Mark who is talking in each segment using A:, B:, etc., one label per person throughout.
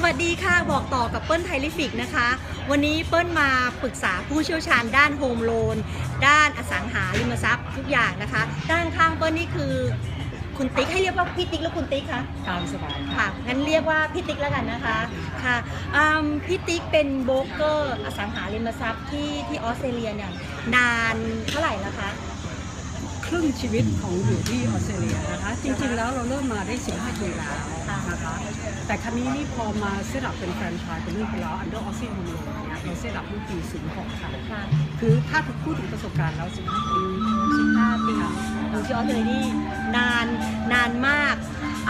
A: สวัสดีค่ะ บอกต่อกับเปิ้ลไทลิฟิกนะคะ วันนี้เปิ้ลมาปรึกษาผู้เชี่ยวชาญด้านโฮมโลน ด้านอสังหาริมทรัพย์ทุกอย่างนะคะ ด้านข้างเปิ้ลนี่คือคุณติ๊กให้เรียกว่าพี่ติ๊กหรือคุณติ๊กคะ
B: ตามสบายค่ะ
A: ค่ะงั้นเรียกว่าพี่ติ๊กแล้วกันนะคะค่ะอืมพี่ติ๊กเป็นโบรกเกอร์อสังหาริมทรัพย์ที่ที่ออสเตรเลียเนี่ยนานเท่าไหร่แล้ว ค
B: รึ่งชีวิตของอยู่ที่ออสเตรเลียนะคะจริงๆแล้วเราเริ่มมาได้ 15 ปีแล้วนะคะแต่ครั้นี้นี่พอมาเซตอัพเป็นแฟรนไชส์เป็นรุ่นไปแล้วอันเดอร์ออสเซนโฮมโลเนี่ยเราเซตอัพเมื่อปี 06ค่ะ
A: ค่ะ
B: คือถ้าพูดถึงประสบการณ์แล้ว 15 ปี
A: 15ปีอยู่ที่ออสเตรเลียนี่นานนานมาก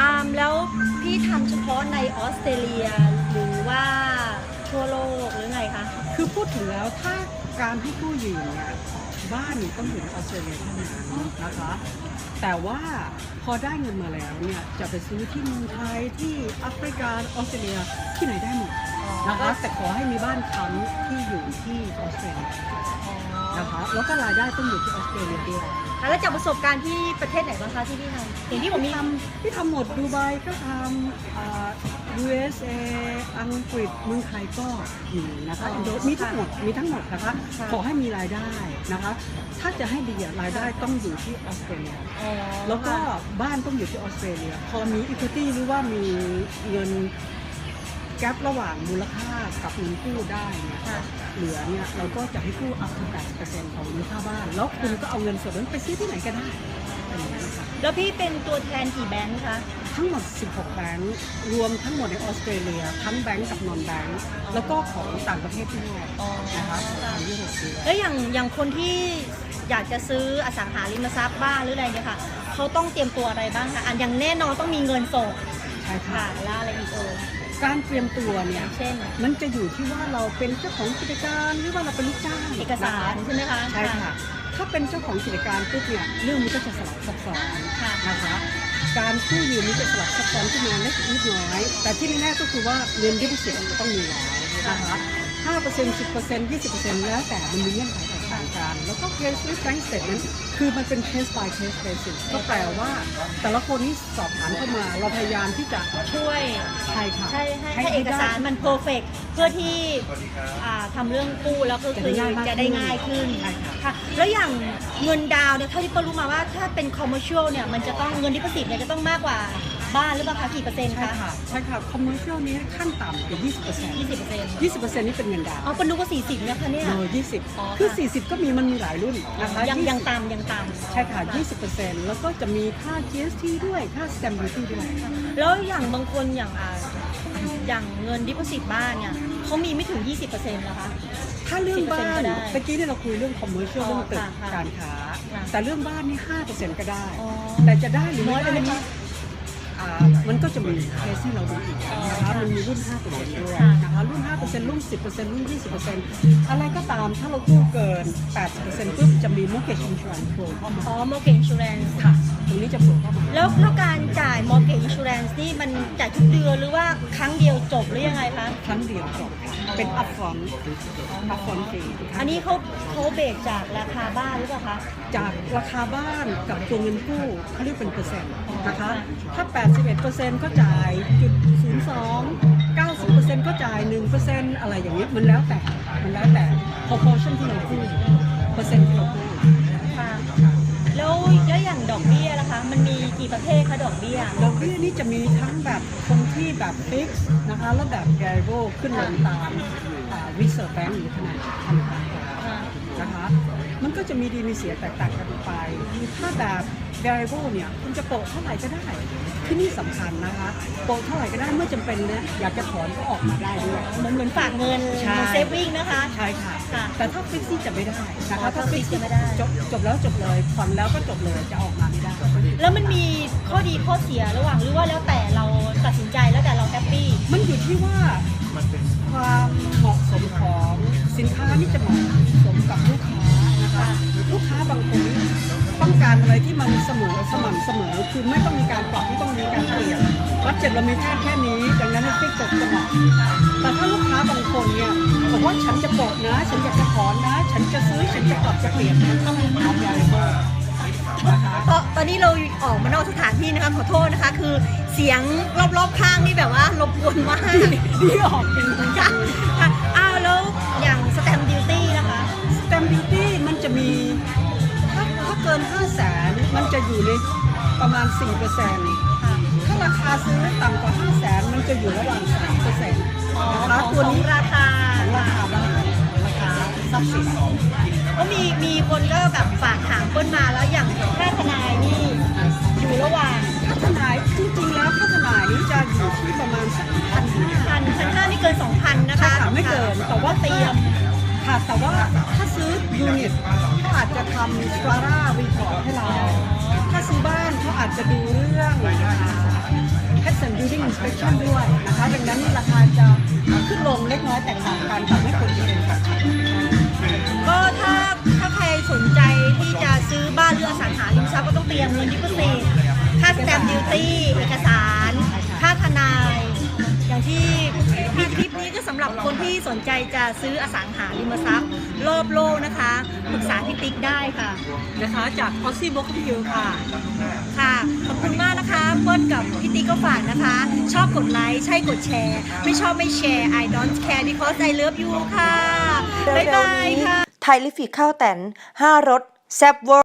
A: อ่าแล้วพี่ทำเฉพาะในออสเตรเลียหรือว่าทั่วโลกหรือไงคะ
B: คือพูดถึงแล้วถ้าการให้กู้ยืมเนี่ย บ้านนี่ต้องอยู่ในออสเตรเลียเท่านั้นนะคะ แต่ว่าพอได้เงินมาแล้วเนี่ยจะไปซื้อที่เมืองไทยที่แอฟริกาออสเตรเลียที่ไหนได้หมดนะคะแต่ขอให้มีบ้านค้ำที่อยู่ที่ออสเตรเลียนะคะแล้วก็รายได้ต้องอยู่ที่ออสเตรเลียด้วย
A: แล้วจากประสบการณ์ที่ประเทศไหนบ้างคะที่พี่ทำอย่างที่ผมมี
B: ทำที่ทำหมดดูไบก็ทำอ่า USA อังกฤษเมืองไทยก็มีนะคะอินโดมีทั้งหมดมีทั้งหมดนะคะ ขอให้มีรายได้นะคะ ถ้าจะให้ดีอะรายได้ต้องอยู่ที่ออสเตรเลีย
A: อ๋อ
B: แล้วก็บ้านต้องอยู่ที่ออสเตรเลีย พอมี equity หรือว่ามีเงิน แกลระหว่างมูลค่ากับเงินกู้ได้เนี่ย
A: ค่ะ
B: เหลือเนี่ยเราก็จะให้กู้ up to 80%ของมูลค่าบ้าน แล้วคุณก็เอาเงินส่วนนั้นไปซื้อที่ไหนก็ได้อะไรอย่างเงี้ยนะคะ
A: แล้วพี่เป็นตัวแทนกี่แบงค์คะ
B: ทั้งหมด 16 แบงค์รวมทั้งหมดในออสเตรเลีย ทั้งแบงค์กับนอนแบงค์แล้วก็ของต่างประเทศด้วย
A: อ๋อ
B: นะคะของทางยุโรปด้วย
A: แล้วอย่างอย่างคนที่อยากจะซื้ออสังหาริมทรัพย์บ้านหรืออะไรเนี่ยค่ะเขาต้องเตรียมตัวอะไรบ้างคะอันอย่างแน่นอนต้องมีเงินสด
B: ใช่ค่ะ
A: ค่ะแล้วอะไรอีกเอ่ย
B: การเตรียมตัวเนี่ย
A: เช่น
B: มันจะอยู่ที่ว่าเราเป็นเจ้าของกิจการหรือว่าเราเป็นลูกจ้าง
A: เอกสาร
B: นะคะ
A: ใช่ไหมคะ
B: ใช่ค่ะถ้าเป็นเจ้าของกิจการปุ๊บเนี่ยเรื่องมันก็จะสลับซับซ้อน
A: ค่ะ
B: นะคะการกู้ยืมมันจะสลับซับซ้อนขึ้นมาเล็กนิดน้อย แต่ที่แน่ๆก็คือว่าเงินที่พิเศษต้องมีแล้วนะคะ5% 10% 20%แล้วแต่มันมีเงื่อนไข แตกต่างกันแล้วก็ case with bank statement คือมันเป็น case by case basis ก็แปลว่าแต่ละคนนี่สอบถามเข้ามา เราพยายามที่จะ
A: ช่วย
B: ใช่ค่ะ
A: ใช่ให้ให้เอกสารมันเพอร์เฟกเพื่อที่อ่าทำเรื่องกู้แล้วก็คือจะได้ง่ายขึ้น
B: ใช่ค่ะ
A: ค่ะแล้วอย่างเงินดาวน์เนี่ยเท่าที่เปิ้ลรู้มาว่าถ้าเป็นคอมเมอร์เชียลเนี่ยมันจะต้องเงินดิปสิตเนี่ยจะต้องมากกว่า บ้านหรือเปล่าคะกี่เปอร์เซ็นต์
B: ใช่
A: คะ
B: ค่ะใช่ค่ะ commercial นี้ขั้นต่ำคือ20%
A: ยี่สิบเปอร์เซ็นต์
B: 20%นี่เป็นเงินดาวน์
A: อ๋อเปิ้ลรู้ว่าสี่สิบนะคะเนี่ย
B: โน
A: อ๋อ
B: 20คือ
A: ค่ะ
B: 40 ก็มีมันมีหลายรุ่นนะคะ
A: ยัง
B: 20
A: ยังต่ำยังต่ำ
B: ใช่ค่ะ 20%แล้วก็จะมีค่า GST ด้วยค่า stamp duty ด้วย
A: แล้วอย่างบางคนอย่างอ่าอย่างเงินดิปสิตบ้านเนี่ยเขามีไม่ถึง 20%นะคะ
B: ถ้าเรื่องบ้า
A: 10%ก็
B: น
A: ได้
B: ตะกี้เนี่ยเราคุยเรื่อง commercial
A: อ๋อ
B: เรื่องตึก
A: ค่ะค่ะ
B: การค้า
A: ค่ะ
B: แต่เรื่องบ้านนี่5%ก็ได้
A: อ๋อ
B: แต่จะได้หรือ
A: น้
B: ไม่
A: อยไป
B: ได้
A: ไหม
B: นี่
A: คะ
B: อ่า มันก็จะมีเคสที่เราดูอีก
A: อ๋อ
B: นะคะ
A: ค่ะ
B: มันมีรุ่น 5%ด้วย
A: ค่ะ
B: นะคะรุ่น 5%รุ่น 10%รุ่น 20%อะไรก็ตามถ้าเรากู้เกิน 80%ปุ๊บจะมี mortgage insurance โผล่เข้ามา
A: อ๋อ mortgage insurance
B: ค่ะ ตรงนี้จะโผล่เข้ามา
A: แล้วแล้วการจ่าย mortgage insurance นี่มันจ่ายทุกเดือนหรือว่าครั้งเดียวจบหรือยังไงคะ
B: ครั้งเดียวจบเป็น upfront upfront fee
A: อันนี้เขาเขาเบรกจากราคาบ้านหรือเปล่าคะ
B: จากราคาบ้านกับตัวเงินกู้เขาเรียกเป็นเปอร์เซ็นต์นะคะ
A: ค่ะ
B: ถ้า 81%ก็จ่ายจุด02 90%ก็จ่าย 1%อะไรอย่างนี้ยมันแล้วแต่ มันแล้วแต่ proportion ที่เรากู้เปอร์เซ็นต์ที่เรากู้
A: ค่ะ แล้วแล้วอย่างดอกเบี้ยล่ะคะ มันมีกี่ประเภทคะดอกเบี้ย
B: ดอกเบี้ยนี่จะมีทั้งแบบคงที่แบบ fix นะคะแล้วแบบ variable ขึ้นลงตามอ่า reserve bank หรือธนาคารธนาคาร
A: ค่ะ
B: นะคะ มันก็จะมีดีมีเสียแตกต่างกันไป ถ้าแบบ variable เนี่ยคุณจะโปะเท่าไหร่ก็ได้ ที่นี่สำคัญนะคะ โปะเท่าไหร่ก็ได้เมื่อจำเป็นเนี่ยอยากจะถอนก็ออกมาได้ด้วย
A: เหมือนเหมือนฝากเงิน
B: ใช่
A: เซฟวิ่งนะคะ
B: ใช่ค่ะ
A: ค่ะ
B: แต่ถ้าฟิกซี่จะไม่ได้นะ
A: อ๋อ
B: คะ
A: ถ้า
B: ถ้าฟิก
A: fix
B: ซี่
A: จะไม่ได้
B: จบจบแล้วจบเลยผ่อนแล้วก็จบเลยจะออกมาไม่ได้
A: แล้วมันมีข้อดีข้อเสียระหว่างหรือว่าแล้วแต่เราตัดสินใจแล้วแต่เราแฮปปี้
B: มันอยู่ที่ว่าความเหมาะสมของสินค้านี่จะเหมาะสมกับ การอะไรที่มันเสมอสม่ำเสมอคือไม่ต้องมีการปรับไม่ต้องมีการเปลี่ยนบัตเจ็ตเรามีแค่แค่นี้ดังนั้นให้ฟิกจบจะเหมาะแต่ถ้าลูกค้าบางคนเนี่ยบอกว่าฉันจะโปะนะ ฉันอยากจะถอนนะ ฉันจะซื้อฉันจะปรับจะเปลี่ยนต้องเอาอย่างไรบ้างนะคะ
A: ตอนตอนนี้เราออกมานอกสถานที่นะคะขอโทษนะคะ คือเสียงรอบๆข้างนี่แบบว่ารบกวนมาก
B: ที่ออกจริง
A: ค่ะค่ะ อยู่
B: ในประมาณ4%เปอร์เซ็นต์
A: ค่ะ
B: ถ้าราคาซื้อต่ำกว่า5 0 0แสนมันจะอยู่ระหว่าง3%เปอร์เซ็นต์
A: อ๋อ
B: นะคะ
A: ของ
B: ตัว
A: ของ
B: นี้
A: ราคา
B: ราคาบ้านราคาทรัพย์สิน
A: ก็มีมีคนก็แบบฝากถามเปิ้ลมาแล้วอย่างค่าทนายนี่อยู่ระหว่าง
B: ค่าทนายจริงๆแล้วค่าทนายนี้จะอยู่ที่ประมาณสักพันห้า
A: พันพันห้าไม่เกินสองพันนะคะ
B: ใช่ค่ะไม่เกินแต่ว่า
A: เตรียม
B: ค่ะแต่ว่าถ้าซื้อยูนิตเขาอาจจะทำสตราร่ารีพอร์ตให้เราถ้า ซื้อบ้านเขาอาจจะดูเรื่อง Tax and Building Inspection ด้วยนะคะดังนั้นราคาจะขึ้นลงเล็กน้อยแตกต่างกันแต่ไม่ควรจะเป็นค่ะ
A: ก็ถ้าถ้าใครสนใจที่จะซื้อบ้านหรืออสังหาริมทรัพย์ก็ต้องเตรียมเงินที่เป็นค่าสแตมป์ดิวตี้เอกสาร ค่าทนาย อย่างที่ สำหรับคนที่สนใจจะซื้ออสังหาริมทรัพย์ รอบโลกนะคะปรึกษาพี่ติ๊กได้ค่ะ
B: นะคะจาก Aussie Book View ค่ะ
A: ค่ะ ขอบคุณมากนะคะเปิ้ลกับพี่ติ๊กก็ฝากนะคะ ชอบกดไลค์ใช่กดแชร์ ไม่ชอบไม่แชร์ I don't care because I love you ค่ะ บ๊ายบายค่ะ
C: ไทยลิฟิกข้าวแตน 5รสแซ่บเวอร์